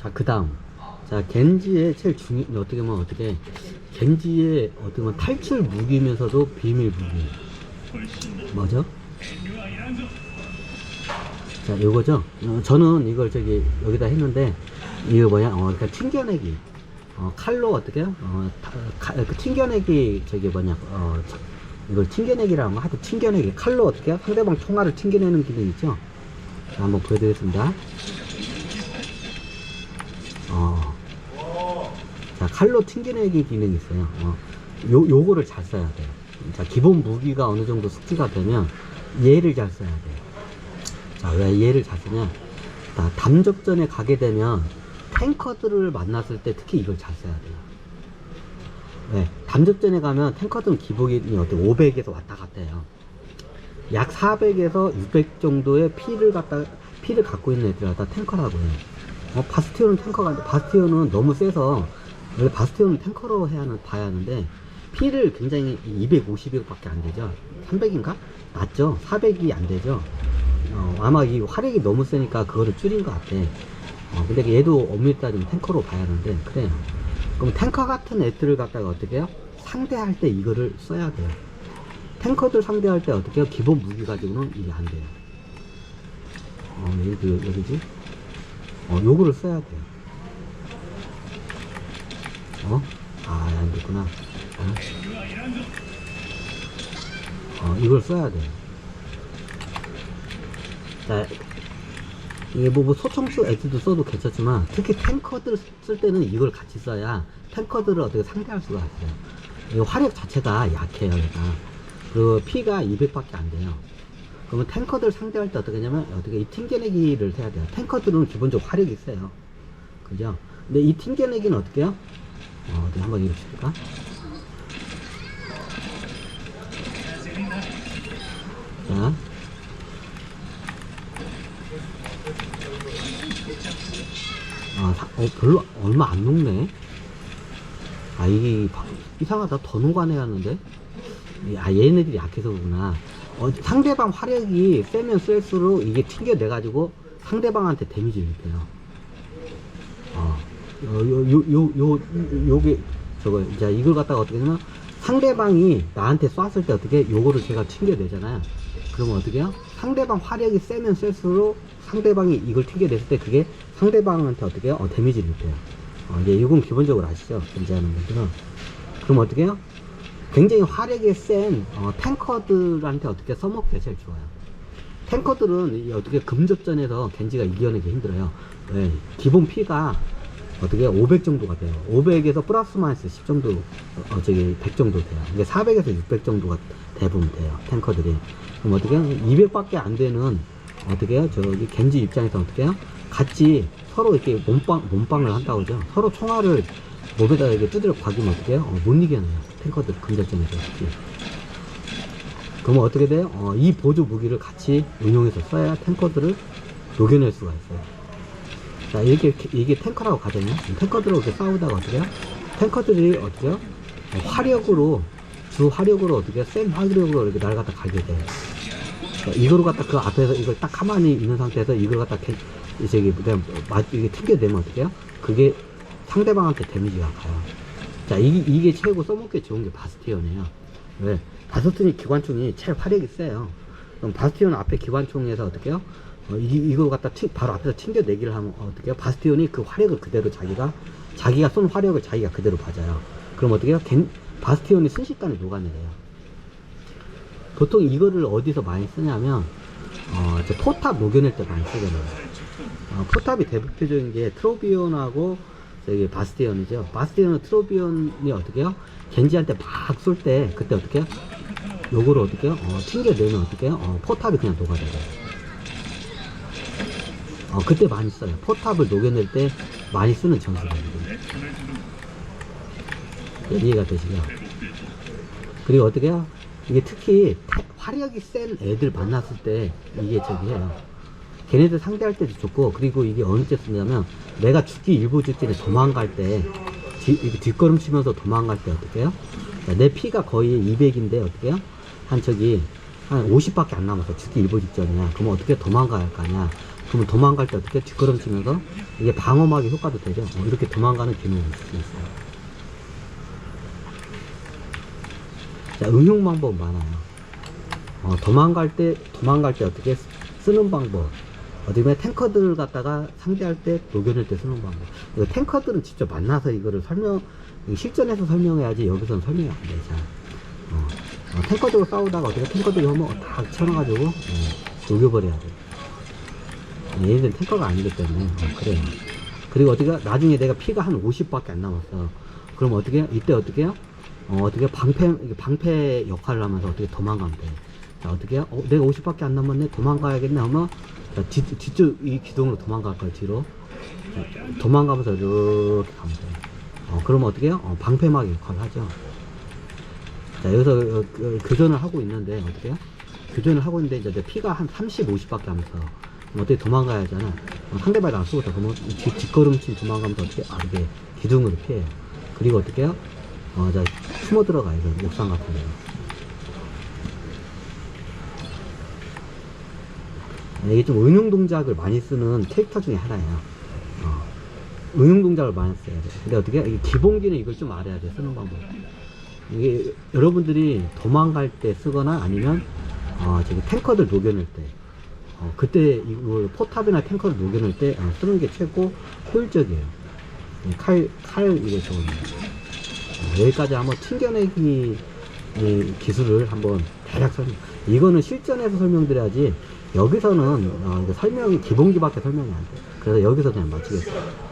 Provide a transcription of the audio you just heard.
자, 그 다음. 자, 겐지의 제일 중요, 어떻게 보면 어떻게, 겐지의 어떻게 보면 탈출 무기면서도 비밀 무기. 뭐죠? 자, 요거죠? 어, 저는 이걸 저기, 여기다 했는데, 이거 뭐냐, 어, 그러니까 튕겨내기. 어, 칼로 어떻게, 요 어, 타- 카- 그 튕겨내기, 저기 뭐냐, 어, 저- 이걸 튕겨내기라는 거 하여튼 튕겨내기. 칼로 어떻게, 요 상대방 총알을 튕겨내는 기능 있죠? 자, 한번 보여드리겠습니다. 어. 자, 칼로 튕겨내기 기능이 있어요. 어. 요, 요거를 잘 써야 돼요. 자, 기본 무기가 어느 정도 숙지가 되면 얘를 잘 써야 돼요. 자, 왜 얘를 잘 쓰냐? 자, 담적전에 가게 되면 탱커들을 만났을 때 특히 이걸 잘 써야 돼요. 왜? 담적전에 가면 탱커들은 기본이 어때 500에서 왔다 갔다 해요. 약 400에서 600 정도의 피를 갖다 피를 갖고 있는 애들 갖다 탱커라고 해요. 어, 바스티온은 탱커가 아닌데 바스티온은 너무 세서 원래 바스티온은 탱커로 해야 하는 봐야 하는데 피를 굉장히 250밖에 안 되죠. 300인가? 낮죠. 400이 안 되죠. 어, 아마 이 화력이 너무 세니까 그거를 줄인 것 같아. 어, 근데 얘도 엄밀히 따지면 탱커로 봐야 하는데 그래요. 그럼 탱커 같은 애들을 갖다가 어떻게 해요? 상대할 때 이거를 써야 돼요. 탱커들 상대할 때 어떻게 해요? 기본 무기 가지고는 이게 안 돼요. 어, 여기, 그, 여기지? 어, 요거를 써야 돼요. 어? 아, 안 됐구나. 어? 어, 이걸 써야 돼요. 자, 이게 뭐, 뭐 소총수 애들도 써도 괜찮지만 특히 탱커들 쓸 때는 이걸 같이 써야 탱커들을 어떻게 상대할 수가 있어요. 이 화력 자체가 약해요, 얘가. 그 피가 200밖에 안 돼요. 그러면 탱커들 상대할 때 어떻게 하냐면 어떻게 이 튕겨내기를 해야 돼요. 탱커들은 기본적으로 화력이 세요. 그죠? 근데 이 튕겨내기는 어떻게 해요? 어, 어디 한번 읽어볼까? 자. 아, 사- 어, 별로, 얼마 안 녹네. 아, 이게, 바- 이상하다. 더. 이- 아, 얘네들이 약해서 그구나. 어, 상대방 화력이 세면 셀수록 이게 튕겨내가지고 상대방한테 데미지를 입혀요. 어, 요, 요, 요, 요, 요, 요게, 저거, 이제 이걸 갖다가 어떻게 하냐면 상대방이 나한테 쐈을 때 어떻게 요거를 제가 튕겨내잖아요. 그러면 어떻게 해요? 상대방 화력이 세면 셀수록 상대방이 이걸 튕겨냈을 때 그게 상대방한테 어떻게 해요? 어, 데미지를 입혀요. 어, 이제 이건 기본적으로 아시죠? 견제하는 분들은. 그럼 어떻게 해요? 굉장히 화력이 센 어, 탱커들한테 어떻게 써먹기가 제일 좋아요. 탱커들은 이 어떻게 금접전에서 겐지가 이겨내기 힘들어요. 왜? 기본 피가 어떻게 500 정도가 돼요. 500에서 플러스 마이너스 10 정도, 어, 저기 100 정도 돼요. 근데 400에서 600 정도가 대부분 돼요. 탱커들이. 그럼 어떻게 해요? 200밖에 안 되는 어떻게 해요? 저기 겐지 입장에서 어떻게 해요? 같이 서로 이렇게 몸빵, 몸빵을 한다고 그러죠. 서로 총알을 몸에다 이렇게 두드려 박이면 어떻게 해요? 어, 못 이겨내요. 탱커들 특히. 그러면 어떻게 돼요? 어, 이 보조 무기를 같이 운용해서 써야 탱커들을 녹여낼 수가 있어요. 자, 이렇게, 이게 탱커라고 가잖아요. 탱커들하고 이렇게 싸우다가 어떻게 해요? 탱커들이 어떻게 화력으로, 주 화력으로 어떻게? 센 화력으로 이렇게 날 갖다 갈게 돼요. 자, 이거를 갖다 그 앞에서 이걸 딱 가만히 있는 상태에서 이걸 갖다 개, 저기, 그냥, 맞, 이게 튕겨내면 어떻게 해요? 그게 상대방한테 데미지가 가요. 자, 이게, 이게 최고 써먹기 좋은 게 바스티온이에요. 왜? 바스티온 기관총이 제일 화력이 세요. 그럼 바스티온 앞에 기관총에서 어떻게 해요? 어, 이, 이걸 갖다 튕, 바로 앞에서 튕겨내기를 하면 어떻게 해요? 바스티온이 그 화력을 그대로 자기가, 자기가 쏜 화력을 자기가 그대로 받아요. 그럼 어떻게 해요? 겐, 바스티온이 순식간에 녹아내려요. 보통 이거를 어디서 많이 쓰냐면, 어, 저 포탑 녹여낼 때 많이 쓰거든요. 어, 포탑이 대표적인 게 트로비온하고 저기 바스티온이죠. 바스티온은 트로비온이 어떻게 해요? 겐지한테 막 쏠 때 그때 어떻게 해요? 요거를 어떻게 해요? 어, 튕겨내면 어떻게 해요? 어, 포탑이 그냥 녹아내려요. 어, 그때 많이 써요. 포탑을 녹여낼 때 많이 쓰는 전술이거든요. 이해가 되시죠? 그리고 어떻게 해요? 이게 특히 태- 화력이 센 애들 만났을 때 이게 저기 해요. 걔네들 상대할 때도 좋고 그리고 이게 때 쓰냐면 내가 죽기 일부 직전에 도망갈 때 뒤, 이렇게 뒷걸음 치면서 도망갈 때 어떻게 해요? 자, 내 피가 거의 200인데 어떻게 해요? 한 저기 한 50밖에 안 남았어 죽기 일부 직전이야 그러면 어떻게 도망가야 할거 아니야 그러면 도망갈 때 어떻게 뒷걸음치면서 이게 방어막이 효과도 되죠. 어, 이렇게 도망가는 기능이 있어요. 자, 응용 방법 많아요. 어, 도망갈 때, 도망갈 때 어떻게 쓰- 쓰는 방법. 어디 보면 탱커들 갖다가 상대할 때, 녹여낼 때 쓰는 방법. 탱커들은 직접 만나서 이거를 설명, 실전에서 설명해야지 여기서는 설명이 안 되죠. 어, 어, 탱커들과 싸우다가 어떻게 탱커들이 오면 다 쳐놔가지고, 어, 녹여버려야 돼. 얘네들은 탱커가 아니기 때문에, 어, 그래요. 그리고 어떻게, 나중에 내가 피가 한 50밖에 안 남았어. 그럼 어떻게? 이때 어떻게 해요? 어, 어떻게 방패, 방패 역할을 하면서 어떻게 도망가면 돼. 자, 어떻게? 어, 내가 50밖에 안 남았네? 도망가야겠네? 하면, 자, 뒤, 뒤쪽 이 기둥으로 도망갈 거야, 뒤로. 자, 도망가면서 이렇게 가면 돼. 어, 그러면 어떻게 해요? 어, 방패막 역할을 하죠. 자, 여기서 어, 그, 교전을 하고 있는데, 어떻게 해요? 교전을 하고 있는데, 이제 내 피가 한 30, 50밖에 안 그럼 어떻게 도망가야 하잖아. 어, 상대방이 안 쏘고 그러면 뒤, 뒷걸음질 도망가면서 어떻게, 아, 이게 기둥으로 피해요. 그리고 어떻게 해요? 어, 자, 숨어 들어가요. 저 옥상 같은 데로. 네, 이게 좀 응용 동작을 많이 쓰는 캐릭터 중에 하나예요. 어, 응용 동작을 많이 써야 돼. 근데 어떻게, 이게 기본기는 이걸 좀 알아야 돼, 쓰는 방법. 이게 여러분들이 도망갈 때 쓰거나 아니면, 어, 저기 탱커들 녹여낼 때, 어, 그때 이걸 포탑이나 탱커를 녹여낼 때 어, 쓰는 게 최고 효율적이에요. 이 칼, 칼, 이게 좋은. 어, 여기까지 한번 튕겨내기 이 기술을 한번 대략 설명. 이거는 실전에서 설명드려야지 여기서는 어, 이거 설명이 기본기밖에 설명이 안 돼. 그래서 여기서 그냥 마치겠습니다.